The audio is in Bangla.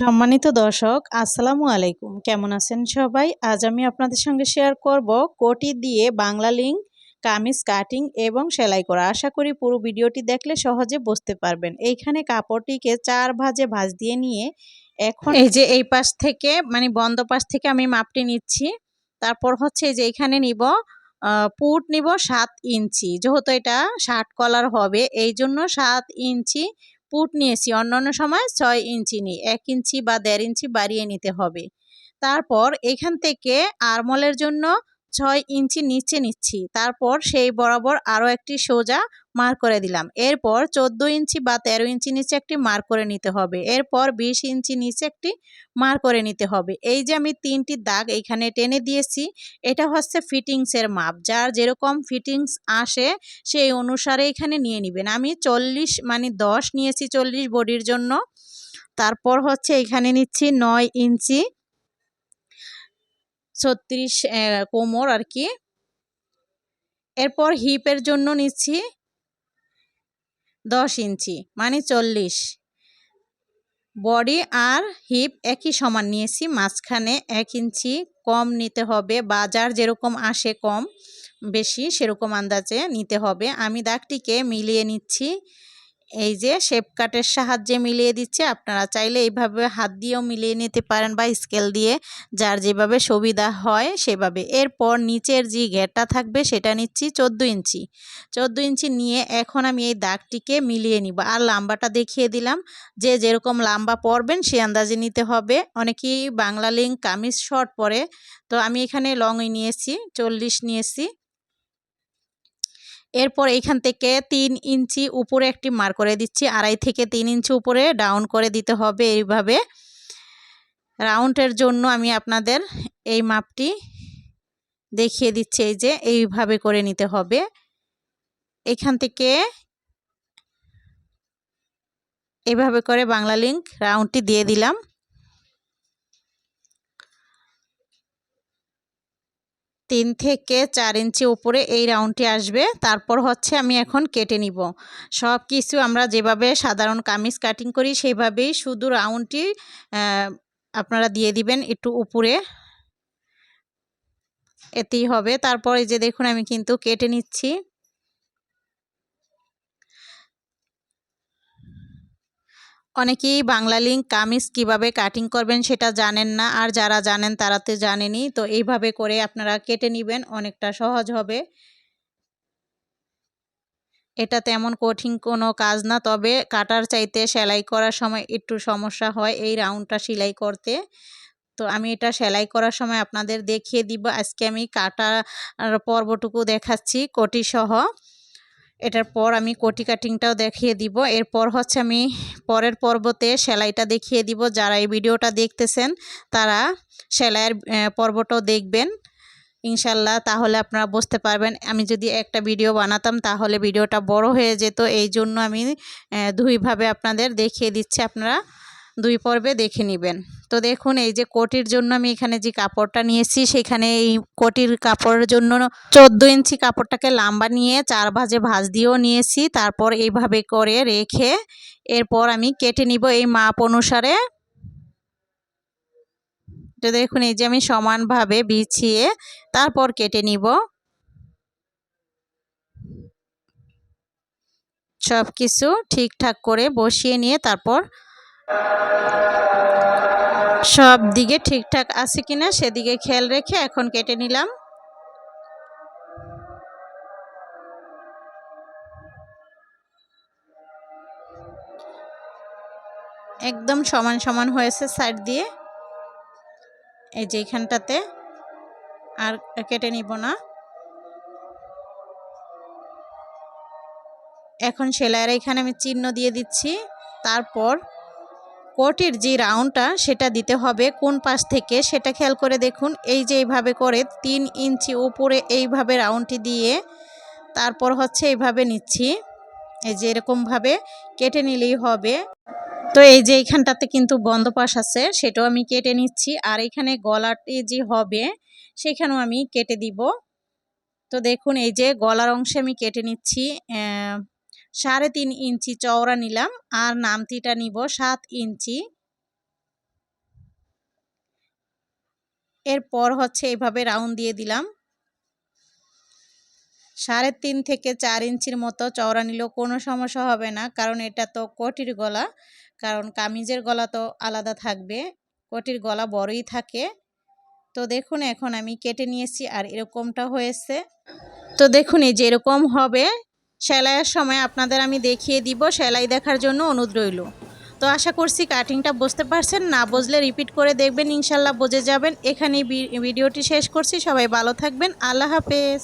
সম্মানিত দর্শক, আসসালামু আলাইকুম। কেমন আছেন সবাই? আজ আমি আপনাদের সঙ্গে শেয়ার করব কোটি দিয়ে বাংলা লিঙ্ক, কামিজ কাটিং এবং সেলাই করা। আশা করি পুরো ভিডিওটি দেখলে সহজে বুঝতে পারবেন। এইখানে কাপড়টিকে চার ভাজে ভাজ দিয়ে নিয়ে এখন এই যে এই পাশ থেকে মানে বন্ধ পাশ থেকে আমি মাপটি নিচ্ছি। তারপর হচ্ছে যে এখানে নিব পুট নিব সাত ইঞ্চি। যেহেতু এটা ষাট কলার হবে এই জন্য সাত ইঞ্চি পুট নিয়েছি। অন্য অন্য সময় ছয় ইঞ্চি নিই এক ইঞ্চি বা দেড় ইঞ্চি বাড়িয়ে নিতে হবে। তারপর এখান থেকে আরমলের জন্য ছয় ইঞ্চি নিচে নিচ্ছি। তারপর সেই বরাবর আরও একটি সোজা মার করে দিলাম। এরপর চোদ্দ ইঞ্চি বা তেরো ইঞ্চি নিচে একটি মার করে নিতে হবে। এরপর বিশ ইঞ্চি নিচে একটি মার করে নিতে হবে। এই যে আমি তিনটি দাগ এইখানে টেনে দিয়েছি, এটা হচ্ছে ফিটিংসের মাপ। যার যেরকম ফিটিংস আসে, সেই অনুসারে এখানে নিয়ে নেবেন। আমি চল্লিশ মানে দশ নিয়েছি চল্লিশ বডির জন্য। তারপর হচ্ছে এখানে নিচ্ছি নয় ইঞ্চি। ছত্রিশ কোমর আর কি। এরপর হিপের জন্য নিচ্ছি দশ ইঞ্চি মানে চল্লিশ। বডি আর হিপ একই সমান নিয়েছি, মাঝখানে এক ইঞ্চি কম নিতে হবে, বাজার যেরকম আসে কম, বেশি সেরকম আন্দাজে নিতে হবে। আমি দাগটিকে মিলিয়ে নিচ্ছি। এই যে শেপ কাটের সাহায্যে মিলিয়ে দিচ্ছে। আপনারা চাইলে এইভাবে হাত দিয়েও মিলিয়ে নিতে পারেন বা স্কেল দিয়ে যার যেভাবে সুবিধা হয় সেভাবে। এরপর নিচের যে ঘেরটা থাকবে সেটা নিচ্ছি চোদ্দ ইঞ্চি। চোদ্দ ইঞ্চি নিয়ে এখন আমি এই দাগটিকে মিলিয়ে নিব। আর লাম্বাটা দেখিয়ে দিলাম। যে যেরকম লাম্বা পরবেন সে আন্দাজে নিতে হবে। অনেকেই বাংলা লিঙ্ক কামিজ শর্ট পরে। তো আমি এখানে লংই নিয়েছি, চল্লিশ নিয়েছি। এরপর এইখান থেকে তিন ইঞ্চি উপরে একটি মার করে দিচ্ছি। আড়াই থেকে তিন ইঞ্চি উপরে ডাউন করে দিতে হবে এইভাবে। রাউন্ডের জন্য আমি আপনাদের এই মাপটি দেখিয়ে দিচ্ছি, এই যে এইভাবে করে নিতে হবে। এখান থেকে এভাবে করে বাংলা লিঙ্ক রাউন্ডটি দিয়ে দিলাম। তিন থেকে চার ইঞ্চি উপরে এই রাউন্ডটি আসবে। তারপর হচ্ছে আমি এখন কেটে নিব। সব কিছু আমরা যেভাবে সাধারণ কামিজ কাটিং করি, সেইভাবেই শুধু রাউন্ডটি আপনারা দিয়ে দিবেন একটু উপরে। এতেই হবে। তারপর যে দেখুন, আমি কিন্তু কেটে নিচ্ছি। অনেকেই বাংলা লিঙ্ক, কামিজ কীভাবে কাটিং করবেন সেটা জানেন না, আর যারা জানেন তারা তো জানেনি। তো এইভাবে করে আপনারা কেটে নেবেন, অনেকটা সহজ হবে। এটা তেমন কঠিন কোনো কাজ না, তবে কাটার চাইতে সেলাই করার সময় একটু সমস্যা হয় এই রাউন্ডটা সেলাই করতে। তো আমি এটা সেলাই করার সময় আপনাদের দেখিয়ে দিব। আজকে আমি কাটার পর্বটুকু দেখাচ্ছি কটি সহ এটার পর আমি কোটি কাটিংটাও দেখিয়ে দিব। এরপর হচ্ছে আমি পরের পর্বতে সেলাইটা দেখিয়ে দিব। যারা এই ভিডিওটা দেখতেছেন, তারা সেলাইয়ের পর্বটাও দেখবেন। ইনশাল্লাহ তাহলে আপনারা বুঝতে পারবেন। আমি যদি একটা ভিডিও বানাতাম, তাহলে ভিডিওটা বড় হয়ে যেত। এই জন্য আমি দুইভাবে আপনাদের দেখিয়ে দিচ্ছি। আপনারা দুই পর্বে দেখে নেবেন। তো দেখুন, এই যে কোটির জন্য আমি এখানে যে কাপড়টা নিয়েছি সেখানে এই কোটির কাপড়ের জন্য চোদ্দ ইঞ্চি কাপড়টাকে লাম্বা নিয়ে চার ভাজে ভাজ দিয়েও নিয়েছি তারপর এইভাবে করে রেখে এরপর আমি কেটে নিব এই মাপ অনুসারে। তো দেখুন, এই যে আমি সমানভাবে বিছিয়ে তারপর কেটে নিব। সব কিছু ঠিকঠাক করে বসিয়ে নিয়ে তারপর সব দিকে ঠিকঠাক আছে কিনা সেদিকে খেয়াল রেখে এখন কেটে নিলাম। একদম সমান সমান হয়েছে সাইড দিয়ে। এই যে এখানটাতে আর কেটে নিব না। এখন সেলাইয়ের এখানে আমি চিহ্ন দিয়ে দিচ্ছি। তারপর কোটির যে রাউন্ডটা, সেটা দিতে হবে। কোন পাশ থেকে, সেটা খেয়াল করে দেখুন। এই যে এইভাবে করে তিন ইঞ্চি উপরে এইভাবে রাউন্ডটি দিয়ে তারপর হচ্ছে এইভাবে নিচ্ছি। এই যে এরকমভাবে কেটে নিলেই হবে। তো এই যে এইখানটাতে কিন্তু বন্ধ পাশ আছে, সেটাও আমি কেটে নিচ্ছি। আর এখানে গলাটি যে হবে, সেখানেও আমি কেটে দিব। তো দেখুন, এই যে গলার অংশে আমি কেটে নিচ্ছি। সাড়ে তিন ইঞ্চি চওড়া নিলাম, আর নামতিটা নিব সাত ইঞ্চি। এরপর হচ্ছে এইভাবে রাউন্ড দিয়ে দিলাম। সাড়ে তিন থেকে চার ইঞ্চির মতো চওড়া নিলেও কোনো সমস্যা হবে না, কারণ এটা তো কোটির গলা, কারণ কামিজের গলা তো আলাদা থাকবে, কোটির গলা বড়ই থাকে। তো দেখুন, এখন আমি কেটে নিয়েছি আর এরকমটা হয়েছে। তো দেখুন, এই যে এরকম হবে সেলাইয়ের সময় আপনাদের আমি দেখিয়ে দিব, সেলাই দেখার জন্য অনুরোধ রইল। তো আশা করছি কাটিংটা বুঝতে পারছেন, না বুঝলে রিপিট করে দেখবেন, ইনশাল্লাহ বুঝে যাবেন। এখানেই ভিডিওটি শেষ করছি, সবাই ভালো থাকবেন, আল্লাহ হাফেজ।